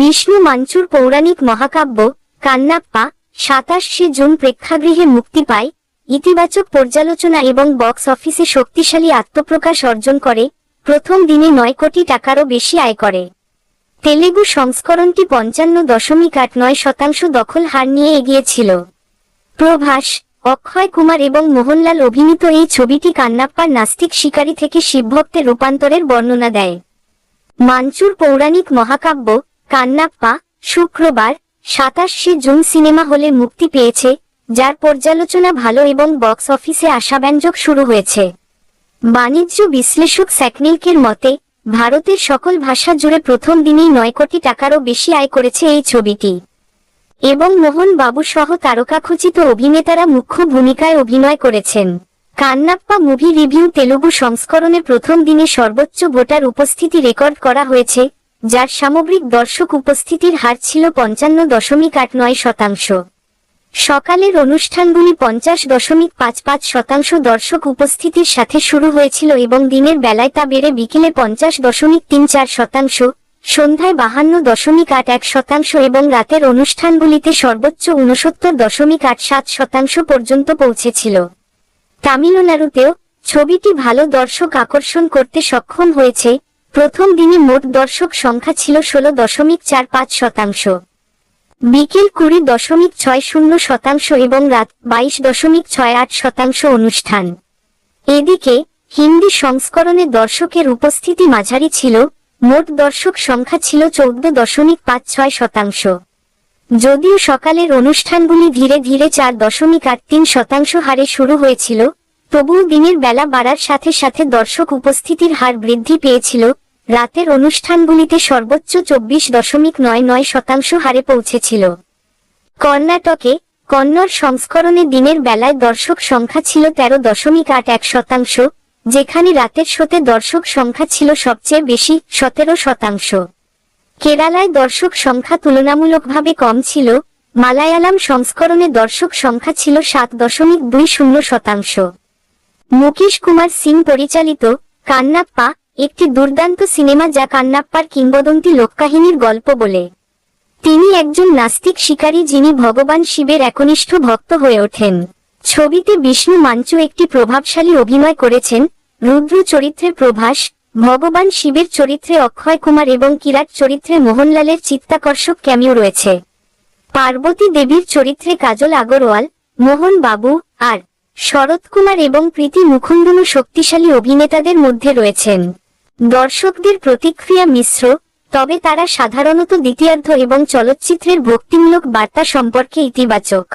বিষ্ণু মাঞ্চুর পৌরাণিক মহাকাব্য, কান্নাপ্পা, সাতাশে জুন প্রেক্ষাগৃহে মুক্তি পায়, ইতিবাচক পর্যালোচনা এবং বক্স অফিসে শক্তিশালী আত্মপ্রকাশ অর্জন করে, প্রথম দিনে নয় কোটি টাকারও বেশি আয় করে। তেলেগু সংস্করণটি পঞ্চান্ন দশমিক আট নয় শতাংশ দখল হার নিয়ে এগিয়েছিল। প্রভাস, অক্ষয় কুমার এবং মোহনলাল অভিনীত এই ছবিটি কান্নাপ্পার নাস্তিক শিকারী থেকে শিবভক্তের রূপান্তরের বর্ণনা দেয়। মাঞ্চুর পৌরাণিক মহাকাব্য কান্নাপ্পা, শুক্রবার, সাতাশে জুন সিনেমা হলে মুক্তি পেয়েছে, যার পর্যালোচনা ভালো এবং বক্স অফিসে আশাব্যঞ্জক শুরু হয়েছে। বাণিজ্য বিশ্লেষক স্যাকনিলকের মতে, ভারতের সকল ভাষা জুড়ে প্রথম দিনেই নয় কোটি টাকারও বেশি আয় করেছে এই ছবিটি। এবং মোহন বাবু সহ তারকাখচিত অভিনেতারা মুখ্য ভূমিকায় অভিনয় করেছেন। কান্নাপ্পা মুভি রিভিউ তেলুগু সংস্করণে প্রথম দিনে সর্বোচ্চ ভোটার উপস্থিতি রেকর্ড করা হয়েছে যার সামগ্রিক দর্শক উপস্থিতির হার ছিল পঞ্চান্ন দশমিক আট নয় শতাংশ। সকালের অনুষ্ঠানগুলি পঞ্চাশ দশমিক পাঁচ পাঁচ শতাংশ দর্শক উপস্থিতির সাথে শুরু হয়েছিল এবং দিনের বেলায় তা বেড়ে বিকেলে পঞ্চাশ দশমিক তিন চার শতাংশ, সন্ধ্যায় বাহান্ন দশমিক আট এক শতাংশ এবং রাতের অনুষ্ঠানগুলিতে সর্বোচ্চ উনসত্তর দশমিক আট সাত শতাংশ পর্যন্ত পৌঁছেছিল। তামিলনাড়ুতেও ছবিটি ভালো দর্শক আকর্ষণ করতে সক্ষম হয়েছে প্রথম দিনে মোট দর্শক সংখ্যা ছিল ষোলো দশমিক চার পাঁচ শতাংশ। বিকেল কুড়ি দশমিক ছয় শূন্য শতাংশ এবং রাত বাইশ দশমিক ছয় আট শতাংশ অনুষ্ঠান। এদিকে, হিন্দি সংস্করণে দর্শকের উপস্থিতি মাঝারি ছিল, মোট দর্শক সংখ্যা ছিল চৌদ্দ দশমিক পাঁচ ছয় শতাংশ। যদিও সকালের অনুষ্ঠানগুলি ধীরে ধীরে চার দশমিক আট তিন শতাংশ হারে শুরু হয়েছিল তবুও দিনের বেলা বাড়ার সাথে সাথে দর্শক উপস্থিতির হার বৃদ্ধি পেয়েছিল। রাতের অনুষ্ঠানগুলিতে সর্বোচ্চ চব্বিশ দশমিক নয় নয় শতাংশ হারে পৌঁছেছিল। কর্ণাটকে কন্নড় সংস্করণে দিনের বেলায় দর্শক সংখ্যা ছিল তেরো দশমিক আট এক শতাংশ, যেখানে রাতের শোতে দর্শক সংখ্যা ছিল সবচেয়ে বেশি, সতেরো শতাংশ। কেরালায় দর্শক সংখ্যা তুলনামূলকভাবে কম ছিল, মালায়ালাম সংস্করণে দর্শক সংখ্যা ছিল সাত দশমিক দুই শূন্য শতাংশ। মুকেশ কুমার সিং পরিচালিত কান্নাপ্পা, একটি দুর্দান্ত সিনেমা যা কান্নাপ্পার কিংবদন্তি লোককাহিনীর গল্প বলে। তিনি একজন নাস্তিক শিকারী যিনি ভগবান শিবের একনিষ্ঠ ভক্ত হয়ে ওঠেন। ছবিতে বিষ্ণু মাঞ্চু একটি প্রভাবশালী অভিনয় করেছেন, রুদ্র চরিত্রে প্রভাস, ভগবান শিবের চরিত্রে অক্ষয় কুমার এবং কিরাট চরিত্রে মোহনলালের চিত্তাকর্ষক ক্যামিও রয়েছে। পার্বতী দেবীর চরিত্রে কাজল আগরওয়াল, মোহন বাবু, আর শরৎ কুমার এবং প্রীতি মুখুন্দনু শক্তিশালী অভিনেতাদের মধ্যে রয়েছেন। দর্শকদের প্রতিক্রিয়া মিশ্র, তবে তারা সাধারণত দ্বিতীয়ার্ধ এবং চলচ্চিত্রের ভক্তিমূলক বার্তা সম্পর্কে ইতিবাচক।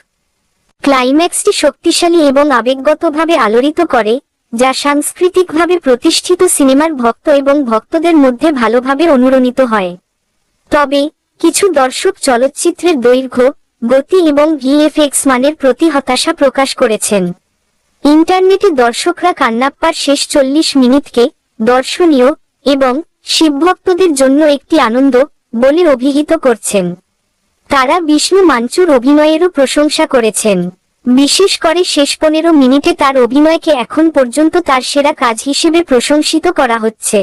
ক্লাইম্যাক্সটি শক্তিশালী এবং আবেগগতভাবে আলোড়িত করে, যা সাংস্কৃতিকভাবে প্রতিষ্ঠিত সিনেমার ভক্ত এবং ভক্তদের মধ্যে ভালোভাবে অনুরণিত হয়। তবে, কিছু দর্শক চলচ্চিত্রের দৈর্ঘ্য, গতি এবং ভিএফএক্স মানের প্রতি হতাশা প্রকাশ করেছেন। ইন্টারনেটে দর্শকরা কান্নাপ্পার শেষ চল্লিশ মিনিটকে দর্শনীয় এবং শিবভক্তদের জন্য একটি আনন্দ বলে অভিহিত করছেন। তারা বিষ্ণু মাঞ্চুর অভিনয়েরও প্রশংসা করেছেন। বিশেষ করে শেষ পনেরো মিনিটে তার অভিনয়কে এখন পর্যন্ত তার সেরা কাজ হিসেবে প্রশংসিত করা হচ্ছে।